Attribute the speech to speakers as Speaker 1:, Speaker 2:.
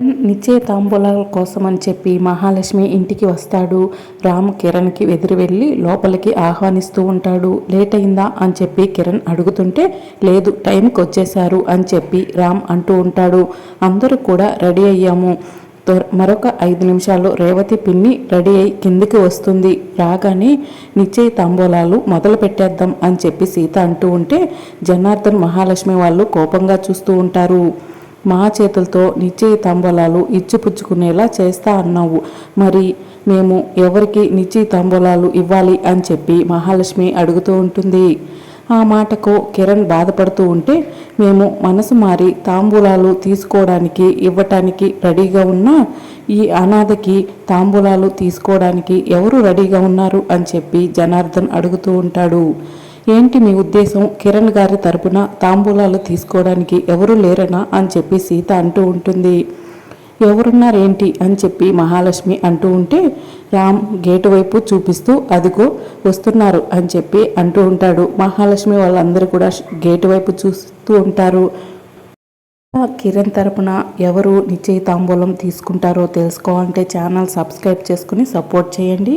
Speaker 1: నిశ్చయ తాంబూలాల కోసం అని చెప్పి మహాలక్ష్మి ఇంటికి వస్తాడు. రామ్ కిరణ్కి ఎదురు వెళ్ళి లోపలికి ఆహ్వానిస్తూ ఉంటాడు. లేట్ అయిందా? అని చెప్పి కిరణ్ అడుగుతుంటే లేదు టైంకి వచ్చేశారు అని చెప్పి రామ్ అంటూ ఉంటాడు. అందరూ కూడా రెడీ అయ్యాము. మరొక ఐదు నిమిషాల్లో రేవతి పిన్ని రెడీ అయి కిందికి వస్తుంది. రాగానే నిశ్చయ తాంబూలాలు మొదలు పెట్టేద్దాం అని చెప్పి సీత అంటూ ఉంటే జనార్దన్ మహాలక్ష్మి వాళ్ళు కోపంగా చూస్తూ ఉంటారు. మా చేతులతో నిశ్చయ తాంబూలాలు ఇచ్చిపుచ్చుకునేలా చేస్తా అన్నావు. మరి మేము ఎవరికి నిశ్చయ తాంబూలాలు ఇవ్వాలి అని చెప్పి మహాలక్ష్మి అడుగుతూ ఉంటుంది. ఆ మాటకు కిరణ్ బాధపడుతూ ఉంటే మేము మనసు మారి తాంబూలాలు తీసుకోవడానికి ఇవ్వటానికి రెడీగా ఉన్నా ఈ అనాథకి తాంబూలాలు తీసుకోవడానికి ఎవరు రెడీగా ఉన్నారు అని చెప్పి జనార్దన్ అడుగుతూ ఉంటాడు. ఏంటి మీ ఉద్దేశం? కిరణ్ గారి తరపున తాంబూలాలు తీసుకోవడానికి ఎవరు లేరనా? అని చెప్పి సీత అంటూ ఉంటుంది. ఎవరున్నారేంటి? అని చెప్పి మహాలక్ష్మి అంటూ ఉంటే రామ్ గేటు వైపు చూపిస్తూ అదిగో వస్తున్నారు అని చెప్పి అంటూ ఉంటాడు. మహాలక్ష్మి వాళ్ళందరూ కూడా గేటు వైపు చూస్తూ ఉంటారు. కిరణ్ తరపున ఎవరు నిశ్చయ తాంబూలం తీసుకుంటారో తెలుసుకోవాలంటే ఛానల్ సబ్స్క్రైబ్ చేసుకుని సపోర్ట్ చేయండి.